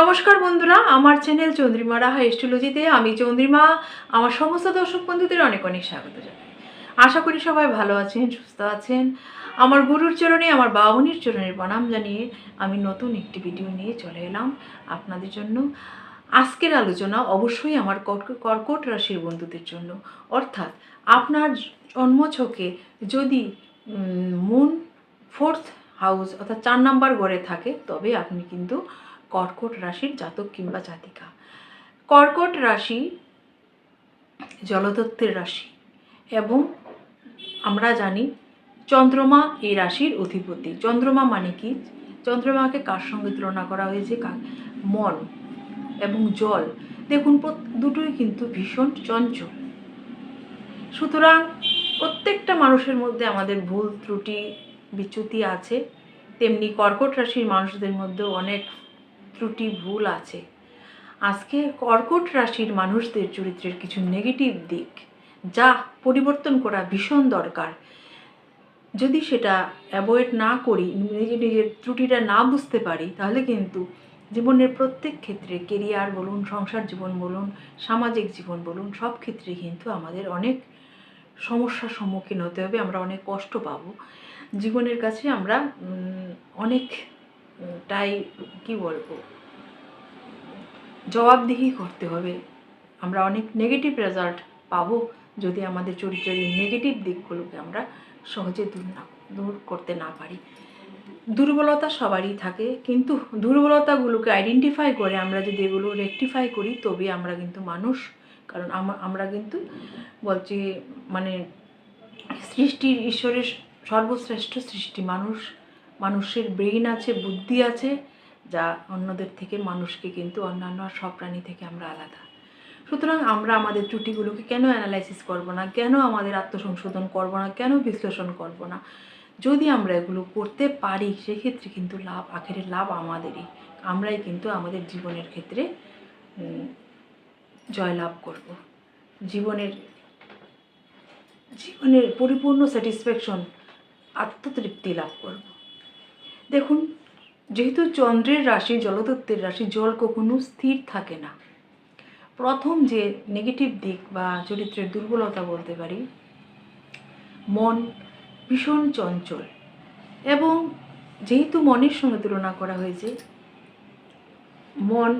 নমস্কার বন্ধুরা, আমার চ্যানেল চন্দ্রিমা রাহা এস্ট্রোলজিতে আমি চন্দ্রিমা, আমার সমস্ত দর্শক বন্ধুদের অনেক অনেক স্বাগত জানাই। আশা করি সবাই ভালো আছেন, সুস্থ আছেন। আমার গুরুর চরণে, আমার বাবনির চরণের প্রণাম জানিয়ে আমি নতুন একটি ভিডিও নিয়ে চলে এলাম আপনাদের জন্য। আজকের আলোচনা অবশ্যই আমার কর্ক- কর্কট রাশির বন্ধুদের জন্য। অর্থাৎ আপনার জন্মছকে যদি মুন ফোর্থ হাউস অর্থাৎ চার নাম্বার ঘরে থাকে, তবে আপনি কিন্তু কর্কট রাশির জাতক কিংবা জাতিকা। কর্কট রাশি জলদত্তের রাশি এবং আমরা জানি চন্দ্রমা এই রাশির অধিপতি। চন্দ্রমা মানে কি? চন্দ্রমাকে কার সঙ্গে তুলনা করা হয়েছে? মন এবং জল। দেখুন দুটোই কিন্তু ভীষণ চঞ্চল। সুতরাং প্রত্যেকটা মানুষের মধ্যে আমাদের ভুল, ত্রুটি, বিচ্যুতি আছে। তেমনি কর্কট রাশির মানুষদের মধ্যেও অনেক ত্রুটি ভুল আছে। আজকে কর্কট রাশির মানুষদের চরিত্রের কিছু নেগেটিভ দিক যা পরিবর্তন করা ভীষণ দরকার। যদি সেটা অ্যাভয়েড না করি নিজে নিজের ত্রুটিটা না বুঝতে পারি তাহলে কিন্তু জীবনের প্রত্যেক ক্ষেত্রে কেরিয়ার বলুন সংসার জীবন বলুন সামাজিক জীবন বলুন সব ক্ষেত্রে কিন্তু আমাদের অনেক সমস্যার সম্মুখীন হতে হবে আমরা অনেক কষ্ট পাবো। জীবনের কাছে আমরা উম, অনেকটাই কি বলব? জবাবদিহি করতে হবে। আমরা অনেক নেগেটিভ রেজাল্ট পাবো যদি আমাদের চরিত্রের নেগেটিভ দিকগুলোকে আমরা সহজে দূর না, দূর করতে না পারি। দুর্বলতা সবারই থাকে, কিন্তু দুর্বলতাগুলোকে আইডেন্টিফাই করে আমরা যদি এগুলো রেকটিফাই করি, তবে আমরা কিন্তু মানুষ। কারণ আমা- আমরা কিন্তু বলছি মানে সৃষ্টির, ঈশ্বরের সর্বশ্রেষ্ঠ সৃষ্টি মানুষ। মানুষের ব্রেইন আছে, বুদ্ধি আছে, যা অন্যদের থেকে, মানুষকে কিন্তু অন্যান্য সব প্রাণী থেকে আমরা আলাদা। সুতরাং আমরা আমাদের ত্রুটিগুলোকে কেন অ্যানালাইসিস করব না? কেন আমাদের আত্মসংশোধন করব না? কেন বিশ্লেষণ করব না? যদি আমরা এগুলো করতে পারি, সেক্ষেত্রে কিন্তু লাভ আখেরের লাভ আমাদেরই। আমরাই কিন্তু আমাদের জীবনের ক্ষেত্রে জয়লাভ করব। জীবনের জীবনের পরিপূর্ণ স্যাটিসফ্যাকশন আত্মতৃপ্তি লাভ করব। দেখুন, যেহেতু চন্দ্রের রাশি জলতত্ত্বের রাশি, জল কখনো স্থির থাকে না। প্রথম যে নেগেটিভ দিক বা চরিত্রের দুর্বলতা বলতে পারি, মন ভীষণ চঞ্চল এবং যেহেতু মনের সঙ্গে তুলনা করা হয়েছে, মন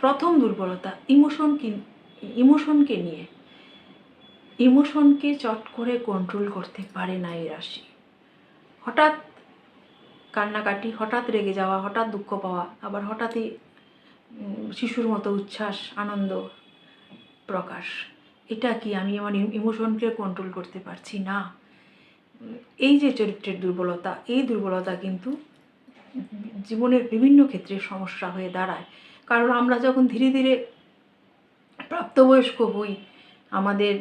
প্রথম দুর্বলতা ইমোশন ইমোশনকে নিয়ে ইমোশনকে চট করে কন্ট্রোল করতে পারে না এই রাশি। হঠাৎ কান্নাকাটি, হঠাৎ রেগে যাওয়া, হঠাৎ দুঃখ পাওয়া, আবার হঠাৎই শিশুর মতো উচ্ছ্বাস, আনন্দ, প্রকাশ। এটা কি আমি আমার ইমোশনকে কন্ট্রোল করতে পারছি? না। এই যে চরিত্রের দুর্বলতা, এই দুর্বলতা কিন্তু জীবনের বিভিন্ন ক্ষেত্রে সমস্যা হয়ে দাঁড়ায়। কারণ আমরা যখন ধীরে ধীরে প্রাপ্তবয়স্ক হই, আমাদের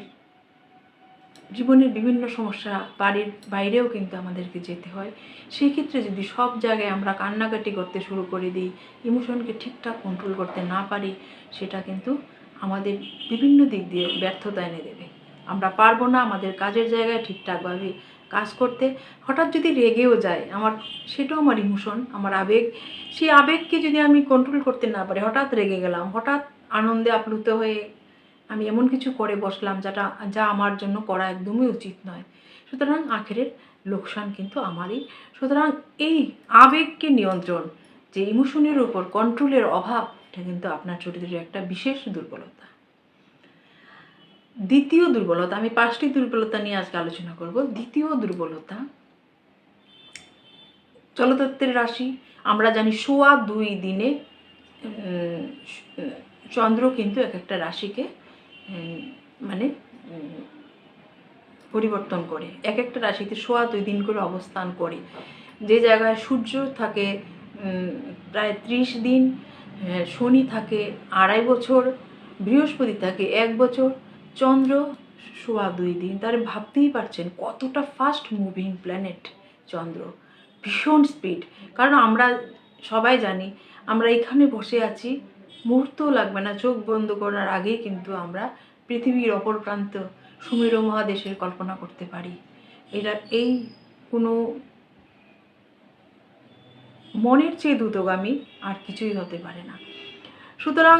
জীবনের বিভিন্ন সমস্যা বাড়ির বাইরেও কিন্তু আমাদেরকে যেতে হয়। সেই ক্ষেত্রে যদি সব জায়গায় আমরা কান্নাকাটি করতে শুরু করে দিই, ইমোশনকে ঠিকঠাক কন্ট্রোল করতে না পারি, সেটা কিন্তু আমাদের বিভিন্ন দিক দিয়ে ব্যর্থতা এনে দেবে। আমরা পারব না আমাদের কাজের জায়গায় ঠিকঠাকভাবে কাজ করতে। হঠাৎ যদি রেগেও যায়, আমার সেটাও আমার ইমোশন, আমার আবেগ। সেই আবেগকে যদি আমি কন্ট্রোল করতে না পারি, হঠাৎ রেগে গেলাম, হঠাৎ আনন্দে আপ্লুত হয়ে আমি এমন কিছু করে বসলাম যেটা, যা আমার জন্য করা একদমই উচিত নয়। সুতরাং আখেরের লোকসান কিন্তু আমারই। সুতরাং এই আবেগকে নিয়ন্ত্রণ, যে ইমোশনের উপর কন্ট্রোলের অভাব, এটা কিন্তু আপনার চরিত্রের একটা বিশেষ দুর্বলতা। দ্বিতীয় দুর্বলতা, আমি পাঁচটি দুর্বলতা নিয়ে আজকে আলোচনা করব। দ্বিতীয় দুর্বলতা জলতত্ত্বের রাশি, আমরা জানি সোয়া দুই দিনে চন্দ্র কিন্তু এক একটা রাশিকে মানে পরিবর্তন করে। এক একটা রাশিতে সোয়া দুই দিন করে অবস্থান করে। যে জায়গায় সূর্য থাকে প্রায় ত্রিশ দিন আহ, শনি থাকে আড়াই বছর বৃহস্পতি থাকে এক বছর চন্দ্র সোয়া দুই দিন। তার ভাবতেই পারছেন কতটা ফাস্ট মুভিং প্ল্যানেট চন্দ্র। ভীষণ স্পিড কারণ আমরা সবাই জানি আমরা এখানে বসে আছি মুহূর্তও লাগবে না, চোখ বন্ধ করার আগেই কিন্তু আমরা পৃথিবীর অপর প্রান্ত সুমেরু মহাদেশের কল্পনা করতে পারি। এটা এই কোনো মনের চেয়ে দ্রুতগামী আর কিছুই হতে পারে না। সুতরাং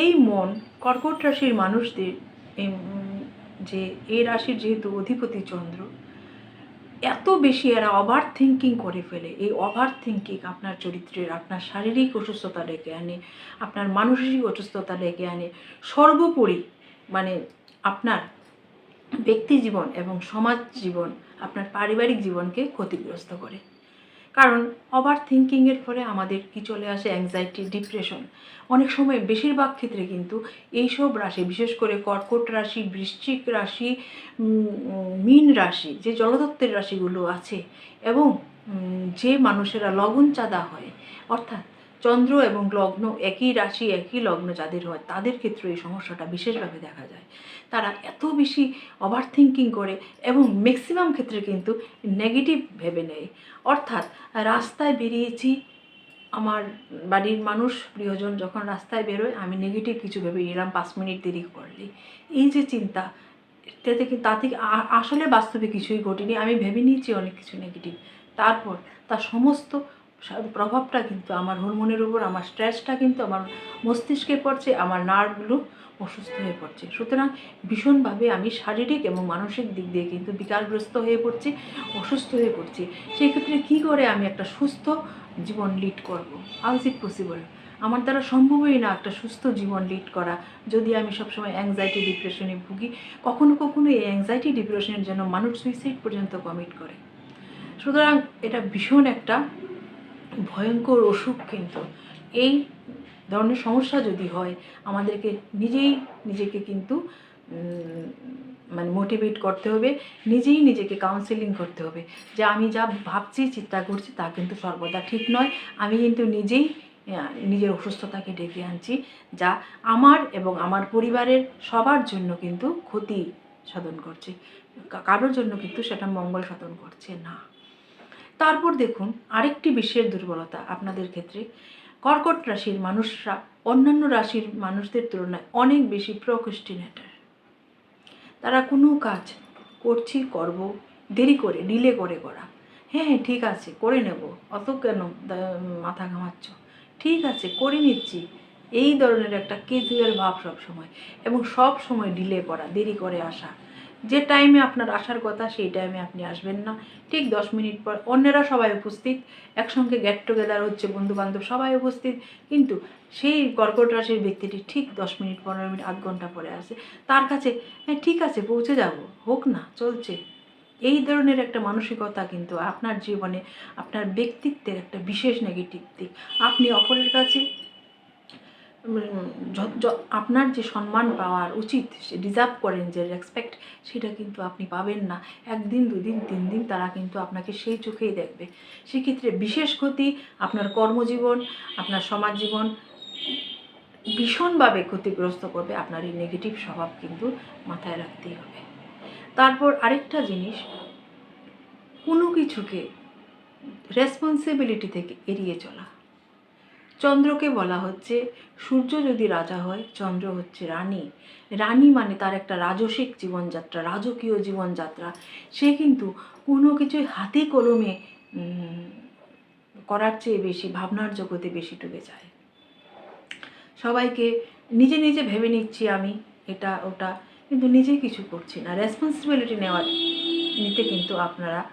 এই মন কর্কট রাশির মানুষদের যে এই রাশির যেহেতু অধিপতি চন্দ্র এত বেশি এরা ওভার থিঙ্কিং করে ফেলে। এই ওভার থিঙ্কিং আপনার চরিত্রের, আপনার শারীরিক অসুস্থতা ডেকে আনে, আপনার মানসিক অসুস্থতা ডেকে আনে। সর্বোপরি মানে আপনার ব্যক্তি জীবন এবং সমাজ জীবন, আপনার পারিবারিক জীবনকে ক্ষতিগ্রস্ত করে। কারণ ওভার থিঙ্কিংয়ের ফলে আমাদের কি চলে আসে? অ্যাংজাইটি ডিপ্রেশন অনেক সময় বেশিরভাগ ক্ষেত্রে কিন্তু এইসব রাশি, বিশেষ করে কর্কট রাশি, বৃশ্চিক রাশি মিন রাশি, যে জলতত্ত্বের রাশিগুলো আছে এবং যে মানুষেরা লগন চাঁদা হয়, অর্থাৎ চন্দ্র এবং লগ্ন একই রাশি, একই লগ্ন যাদের হয়, তাদের ক্ষেত্রে এই সমস্যাটা বিশেষভাবে দেখা যায়। তারা এত বেশি ওভার থিঙ্কিং করে এবং ম্যাক্সিমাম ক্ষেত্রে কিন্তু নেগেটিভ ভেবে নেয়। অর্থাৎ রাস্তায় বেরিয়েছি, আমার বাড়ির মানুষ, প্রিয়জন যখন রাস্তায় বেরোয়, আমি নেগেটিভ কিছু ভেবে এলাম পাঁচ মিনিট দেরি করলে। এই যে চিন্তা থেকে তা থেকে আসলে বাস্তবে কিছুই ঘটেনি, আমি ভেবে নিয়েছি অনেক কিছু নেগেটিভ তারপর তার সমস্ত প্রভাবটা কিন্তু আমার হরমোনের উপর, আমার স্ট্রেসটা কিন্তু আমার মস্তিষ্কে পড়ছে, আমার নার্ভগুলো অসুস্থ হয়ে পড়ছে। সুতরাং ভীষণভাবে আমি শারীরিক এবং মানসিক দিক দিয়ে কিন্তু বিকারগ্রস্ত হয়ে পড়ছি, অসুস্থ হয়ে পড়ছি। সেই ক্ষেত্রে কী করে আমি একটা সুস্থ জীবন লিড করব? হাউ ইজ ইট পসিবল আমার দ্বারা সম্ভবই না একটা সুস্থ জীবন লিড করা। যদি আমি সবসময় অ্যাংজাইটি ডিপ্রেশনে ভুগি, কখনো কখনো এই অ্যাংজাইটি ডিপ্রেশনের জন্য মানুষ সুইসাইড পর্যন্ত কমিট করে। সুতরাং এটা ভীষণ একটা ভয়ঙ্কর অসুখ কিন্তু। এই ধরনের সমস্যা যদি হয়, আমাদেরকে নিজেই নিজেকে কিন্তু মানে মোটিভেট করতে হবে, নিজেই নিজেকে কাউন্সেলিং করতে হবে। যে আমি যা ভাবছি, চিন্তা করছি, তা কিন্তু সর্বদা ঠিক নয়। আমি কিন্তু নিজেই নিজের অসুস্থতাকে ডেকে আনছি, যা আমার এবং আমার পরিবারের সবার জন্য কিন্তু ক্ষতি সাধন করছে। কারোর জন্য কিন্তু সেটা মঙ্গল সাধন করছে না। তারপর দেখুন আরেকটি বিশ্বের দুর্বলতা আপনাদের ক্ষেত্রে। কর্কট রাশির মানুষরা অন্যান্য রাশির মানুষদের তুলনায় অনেক বেশি প্রোক্রেস্টিনেটার তারা কোনো কাজ করছি, করব, দেরি করে ডিলে করে করা। হ্যাঁ হ্যাঁ ঠিক আছে, করে নেব। অত কেন মাথা ঘামাচ্ছ? ঠিক আছে, করে নিচ্ছি। এই ধরনের একটা কেজুয়াল ভাব সব সময় এবং সব সময় ডিলে করা, দেরি করে আসা। যে টাইমে আপনার আসার কথা, সেই টাইমে আপনি আসবেন না। ঠিক দশ মিনিট পর অন্যেরা সবাই উপস্থিত। একসঙ্গে গেট টুগেদার হচ্ছে বন্ধু বান্ধব সবাই উপস্থিত। কিন্তু সেই কর্কট রাশির ব্যক্তিটি ঠিক দশ মিনিট, পনেরো মিনিট, আধ ঘণ্টা পরে আসে। তার কাছে হ্যাঁ ঠিক আছে, পৌঁছে যাব। হোক না, চলছে। এই ধরনের একটা মানসিকতা কিন্তু আপনার জীবনে, আপনার ব্যক্তিত্বের একটা বিশেষ নেগেটিভ দিক। আপনি অপরের কাছে আপনার যে সম্মান পাওয়ার উচিত, সে ডিজার্ভ করেন যে রেসপেক্ট সেটা কিন্তু আপনি পাবেন না। একদিন, দুদিন, তিন দিন তারা কিন্তু আপনাকে সেই চোখেই দেখবে। সেক্ষেত্রে বিশেষ ক্ষতি আপনার কর্মজীবন, আপনার সমাজ জীবন ভীষণভাবে ক্ষতিগ্রস্ত করবে আপনার এই নেগেটিভ স্বভাব কিন্তু মাথায় রাখতেই হবে। তারপর আরেকটা জিনিস, কোনো কিছুকে রেসপন্সিবিলিটি থেকে এড়িয়ে চলা। চন্দ্রকে বলা হচ্ছে, সূর্য যদি রাজা হয়, চন্দ্র হচ্ছে রানী। রানী মানে তার একটা রাজসিক জীবনযাত্রা, রাজকীয় জীবনযাত্রা। সে কিন্তু কোনো কিছুই হাতে কলমে করার চেয়ে বেশি, ভাবনার জগতে বেশি ডুবে যায়। সবাইকে নিজে নিজে ভেবে নিচ্ছি আমি, এটা, ওটা, কিন্তু নিজে কিছু করছি না। রেসপন্সিবিলিটি নেওয়ার নিতে কিন্তু আপনারা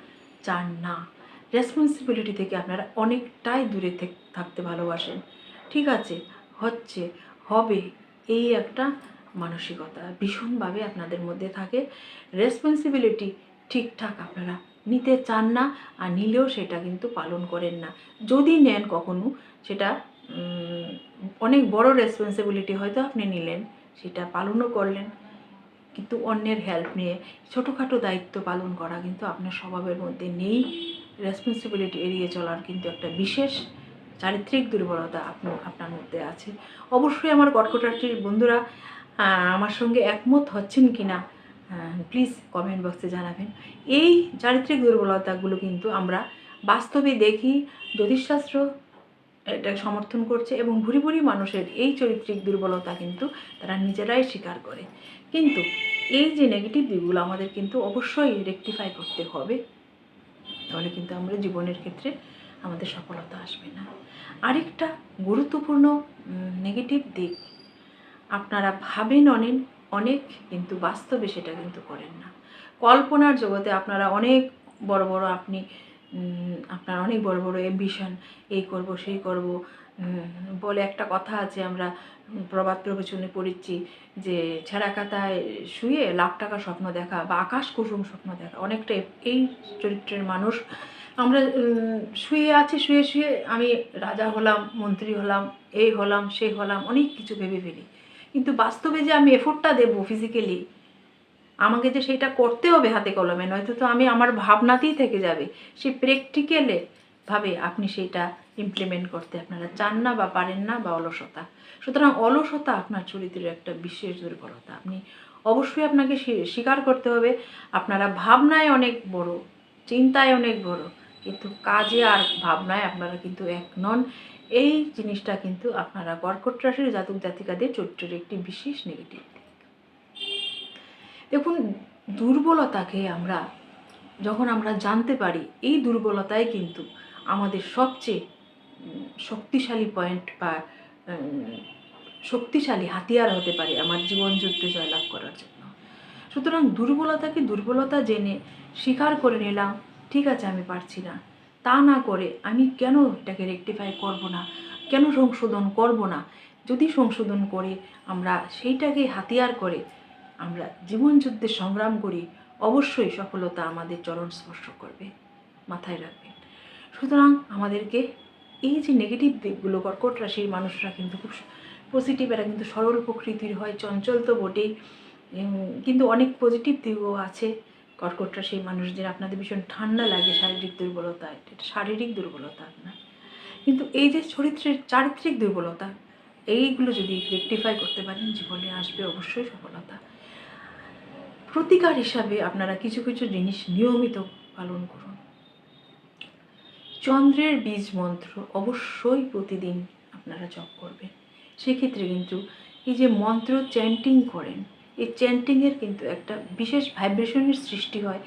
চান না। রেসপন্সিবিলিটি থেকে আপনারা অনেকটাই দূরে থেক- থাকতে ভালোবাসেন। ঠিক আছে? হচ্ছে, হবে এই একটা মানসিকতা। ভীষণভাবে আপনাদের মধ্যে থাকে। রেসপন্সিবিলিটি ঠিকঠাক আপনারা নিতে চান না, আর নিলেও সেটা কিন্তু পালন করেন না। যদি নেন কখনো, সেটা অনেক বড় রেসপন্সিবিলিটি হয়তো আপনি নিলেন, সেটা পালনও করলেন। কিন্তু অন্যের হেল্প নিয়ে ছোটোখাটো দায়িত্ব পালন করা কিন্তু আপনার স্বভাবের মধ্যে নেই। রেসপন্সিবিলিটি এড়িয়ে চলার কিন্তু একটা বিশেষ চারিত্রিক দুর্বলতা আপনার আপনার মধ্যে আছে। অবশ্যই আমার কর্কটাটির বন্ধুরা আমার সঙ্গে একমত হচ্ছেন কি না প্লিজ কমেন্ট বক্সে জানাবেন। এই চারিত্রিক দুর্বলতাগুলো কিন্তু আমরা বাস্তবে দেখি, জ্যোতিষশাস্ত্র এটা সমর্থন করছে এবং ভুরি ভুরি মানুষের এই চরিত্রিক দুর্বলতা কিন্তু তারা নিজেরাই স্বীকার করে। কিন্তু এই যে নেগেটিভ দিকগুলো আমাদের কিন্তু অবশ্যই রেকটিফাই করতে হবে। তাহলে কিন্তু আমরা জীবনের ক্ষেত্রে আমাদের সফলতা আসবে না। আরেকটা গুরুত্বপূর্ণ নেগেটিভ দিক, আপনারা ভাবেন অনেক অনেক কিন্তু বাস্তবে সেটা কিন্তু করেন না। কল্পনার জগতে আপনারা অনেক বড় বড় আপনি আপনার অনেক বড় বড় এম্বিশন এই করব, সেই করব। বলে একটা কথা আছে, আমরা প্রবাদ প্রবচনে পড়েছি যে, ছেঁড়া কাতায় শুয়ে লাখ টাকা স্বপ্ন দেখা বা আকাশ কুসুম স্বপ্ন দেখা অনেকটা এই চরিত্রের মানুষ। আমরা শুয়ে আছি, শুয়ে শুয়ে আমি রাজা হলাম, মন্ত্রী হলাম, এই হলাম, সেই হলাম, অনেক কিছু ভেবে ফেলি। কিন্তু বাস্তবে যে আমি এফোর্টটা দেবো ফিজিক্যালি আমাকে যে সেটা করতে হবে হাতে কলমে, নয়তো তো আমি আমার ভাবনাতেই থেকে যাবে। সে প্র্যাকটিক্যালে ভাবে আপনি সেইটা ইমপ্লিমেন্ট করতে আপনারা চান না বা পারেন না বা অলসতা। সুতরাং অলসতা আপনার চরিত্রের একটা বিশেষ দুর্বলতা। আপনি অবশ্যই আপনাকে স্বীকার করতে হবে, আপনারা ভাবনায় অনেক বড়, চিন্তায় অনেক বড়, কিন্তু কাজে আর ভাবনায় আপনারা কিন্তু এক নন। এই জিনিসটা কিন্তু আপনারা কর্কট রাশির জাতক জাতিকাদের চরিত্রের একটি বিশেষ নেগেটিভ দেখুন, দুর্বলতাকে আমরা যখন আমরা জানতে পারি, এই দুর্বলতাই কিন্তু আমাদের সবচেয়ে শক্তিশালী পয়েন্ট বা শক্তিশালী হাতিয়ার হতে পারে আমার জীবন যুদ্ধে জয়লাভ করার জন্য। সুতরাং দুর্বলতাকে দুর্বলতা জেনে স্বীকার করে নিলাম, ঠিক আছে, আমি পারছি না। তা না করে আমি কেন এটাকে রেকটিফাই করব না? কেন সংশোধন করব না? যদি সংশোধন করে আমরা সেইটাকে হাতিয়ার করে আমরা জীবন যুদ্ধে সংগ্রাম করি, অবশ্যই সফলতা আমাদের চরণ স্পর্শ করবে। মাথায় রাখবেন। সুতরাং আমাদেরকে এই যে নেগেটিভ দিকগুলো, কর্কট রাশির মানুষরা কিন্তু খুব পজিটিভ এরা কিন্তু সরল প্রকৃতির হয়, চঞ্চল তো বটেই। কিন্তু অনেক পজিটিভ দিকও আছে কর্কট রাশির মানুষদের। আপনাদের ভীষণ ঠান্ডা লাগে শারীরিক দুর্বলতা। এটা শারীরিক দুর্বলতা আপনার কিন্তু এই যে চরিত্রের চারিত্রিক দুর্বলতা, এইগুলো যদি রেকটিফাই করতে পারেন, জীবনে আসবে অবশ্যই সফলতা। প্রতিকার হিসাবে আপনারা কিছু কিছু জিনিস নিয়মিত পালন করুন। চন্দ্রের বীজ মন্ত্র অবশ্যই প্রতিদিন আপনারা জপ করবেন। সেক্ষেত্রে কিন্তু এই যে মন্ত্র চ্যান্টিং করেন, এই চ্যান্টিংয়ের কিন্তু একটা বিশেষ ভাইব্রেশনের সৃষ্টি হয়,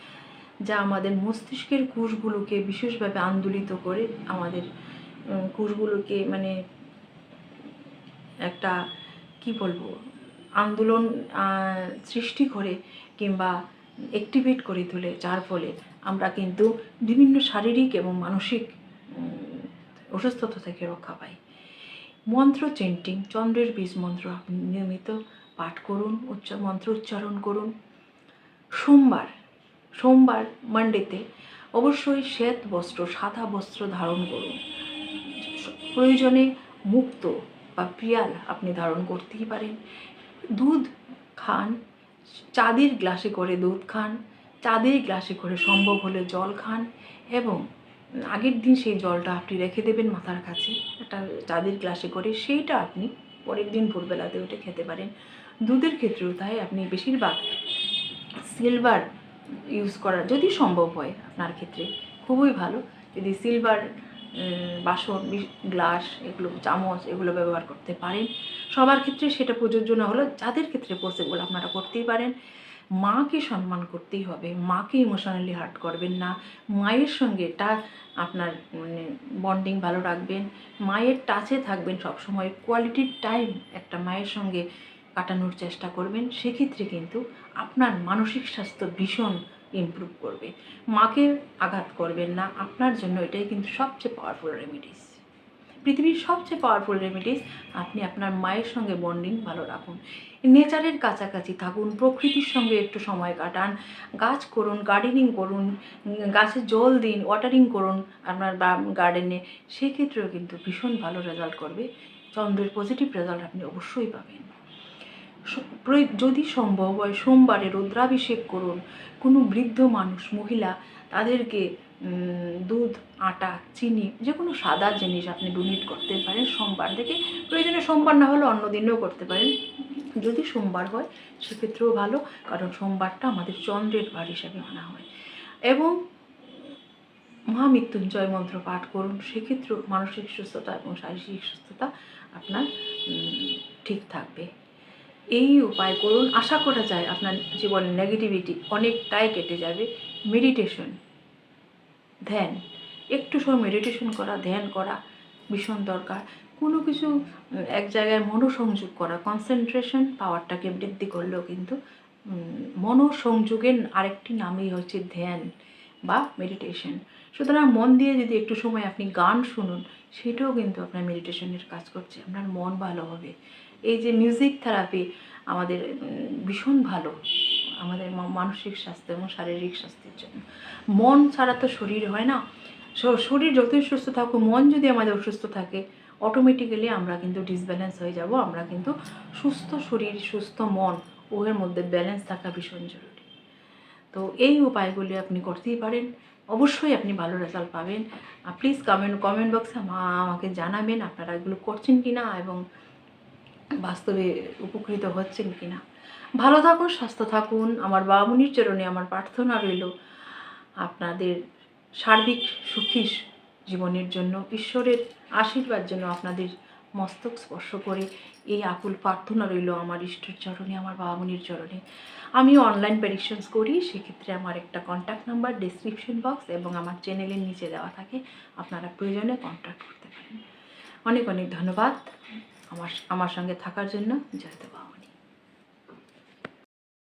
যা আমাদের মস্তিষ্কের কোষগুলোকে বিশেষভাবে আন্দোলিত করে আমাদের কোষগুলোকে মানে একটা, কি বলব, আন্দোলন সৃষ্টি করে কিংবা অ্যাক্টিভেট করে তোলে। যার ফলে আমরা কিন্তু বিভিন্ন শারীরিক এবং মানসিক অসুস্থতা থেকে রক্ষা পাই। মন্ত্র চেন্টিং চন্দ্রের বীজ মন্ত্র আপনি নিয়মিত পাঠ করুন, উচ্চ, মন্ত্র উচ্চারণ করুন। সোমবার সোমবার মানডেতে অবশ্যই শ্বেত বস্ত্র, সাদা বস্ত্র ধারণ করুন। প্রয়োজনে মুক্ত বা পিয়াল আপনি ধারণ করতেই পারেন। দুধ খান চাঁদের গ্লাসে করে দুধ খান, চাঁদের গ্লাসে করে সম্ভব হলে জল খান এবং আগের দিন সেই জলটা আপনি রেখে দেবেন মাথার কাছে। একটা চাঁদের গ্লাসে করে সেইটা আপনি পরের দিন ভোরবেলাতে উঠে খেতে পারেন। দুধের ক্ষেত্রেও তাই আপনি বেশিরভাগ সিলভার ইউজ করা যদি সম্ভব হয় আপনার ক্ষেত্রে, খুবই ভালো। যদি সিলভার বাসন গ্লাস, এগুলো, চামচ, এগুলো ব্যবহার করতে পারেন। সবার ক্ষেত্রে সেটা প্রযোজ্য না হলেও যাদের ক্ষেত্রে পসিবল আপনারা করতেই পারেন। মাকে সম্মান করতেই হবে। মাকে ইমোশনালি হার্ট করবেন না। মায়ের সঙ্গে এটা আপনার মানে বন্ডিং ভালো রাখবেন। মায়ের টাচে থাকবেন সবসময়। কোয়ালিটির টাইম একটা মায়ের সঙ্গে কাটানোর চেষ্টা করবেন। সেক্ষেত্রে কিন্তু আপনার মানসিক স্বাস্থ্য ভীষণ ইমপ্রুভ করবে। মাকে আঘাত করবেন না, আপনার জন্য এটাই কিন্তু সবচেয়ে পাওয়ারফুল রেমিডিস পৃথিবীর সবচেয়ে পাওয়ারফুল রেমিডিস আপনি আপনার মায়ের সঙ্গে বন্ডিং ভালো রাখুন। নেচারের কাছাকাছি থাকুন, প্রকৃতির সঙ্গে একটু সময় কাটান, গাছ করুন গার্ডেনিং করুন, গাছে জল দিন ওয়াটারিং করুন আপনার গার্ডেনে সেক্ষেত্রেও কিন্তু ভীষণ ভালো রেজাল্ট করবে। চন্দ্রের পজিটিভ রেজাল্ট আপনি অবশ্যই পাবেন। যদি সম্ভব হয় সোমবারে রুদ্রাভিষেক করুন। কোনো বৃদ্ধ মানুষ, মহিলা, তাদেরকে দুধ, আটা, চিনি যে কোনো সাদা জিনিস আপনি ডোনেট করতে পারেন সোমবার থেকে। প্রয়োজনে সোমবার না হলে অন্য দিনেও করতে পারেন। যদি সোমবার হয়, সেক্ষেত্রেও ভালো, কারণ সোমবারটা আমাদের চন্দ্রের বার হিসাবে মানা হয়। এবং মহামৃত্যুঞ্জয় মন্ত্র পাঠ করুন, সেক্ষেত্রেও মানসিক সুস্থতা এবং শারীরিক সুস্থতা আপনার ঠিক থাকবে। এই উপায় করুন। আশা করা যায় আপনার জীবনের নেগেটিভিটি অনেকটাই কেটে যাবে। মেডিটেশন ধ্যান, একটু সময় মেডিটেশন করা, ধ্যান করা ভীষণ দরকার। কোনো কিছু এক জায়গায় মনোসংযোগ করা কনসেন্ট্রেশন পাওয়ারটাকে বৃদ্ধি করলেও কিন্তু মনোসংযোগের আরেকটি নামই হচ্ছে ধ্যান বা মেডিটেশন সুতরাং মন দিয়ে যদি একটু সময় আপনি গান শুনুন, সেটাও কিন্তু আপনার মেডিটেশনের কাজ করছে। আপনার মন ভালো হবে। এই যে মিউজিক থেরাপি আমাদের ভীষণ ভালো। আমাদের মানসিক স্বাস্থ্য এবং শারীরিক স্বাস্থ্যের জন্য। মন ছাড়া তো শরীর হয় না। শরীর যতই সুস্থ থাকুক, মন যদি আমাদের অসুস্থ থাকে অটোমেটিক্যালি আমরা কিন্তু ডিসব্যালেন্স হয়ে যাব। আমরা কিন্তু সুস্থ শরীর, সুস্থ মন, উভয়ের মধ্যে ব্যালেন্স থাকা ভীষণ জরুরি। তো এই উপায়গুলি আপনি করতেই পারেন। অবশ্যই আপনি ভালো রেজাল্ট পাবেন। প্লিজ কমেন্ট কমেন্ট বক্সে আমাকে জানাবেন আপনারা এগুলো করছেন কি না এবং বাস্তবে উপকৃত হচ্ছেন কি না ভালো থাকুন, স্বাস্থ্য থাকুন। আমার বামুনির চরণে আমার প্রার্থনা রইল আপনাদের সার্বিক সুখী জীবনের জন্য, ঈশ্বরের আশীর্বাদ জন্য আপনাদের মস্তক স্পর্শ করে। এই আকুল প্রার্থনা রইল আমার ইষ্টর চরণে, আমার বাবামনির চরণে। আমি অনলাইন প্রেডিকশনস করি, সেক্ষেত্রে আমার একটা কন্ট্যাক্ট নাম্বার ডিসক্রিপশন বক্স এবং আমার চ্যানেলের নিচে দেওয়া থাকে। আপনারা প্রয়োজনে কন্ট্যাক্ট করতে পারেন। অনেক অনেক ধন্যবাদ। আমার আমার সঙ্গে থাকার জন্য যেতে বাবা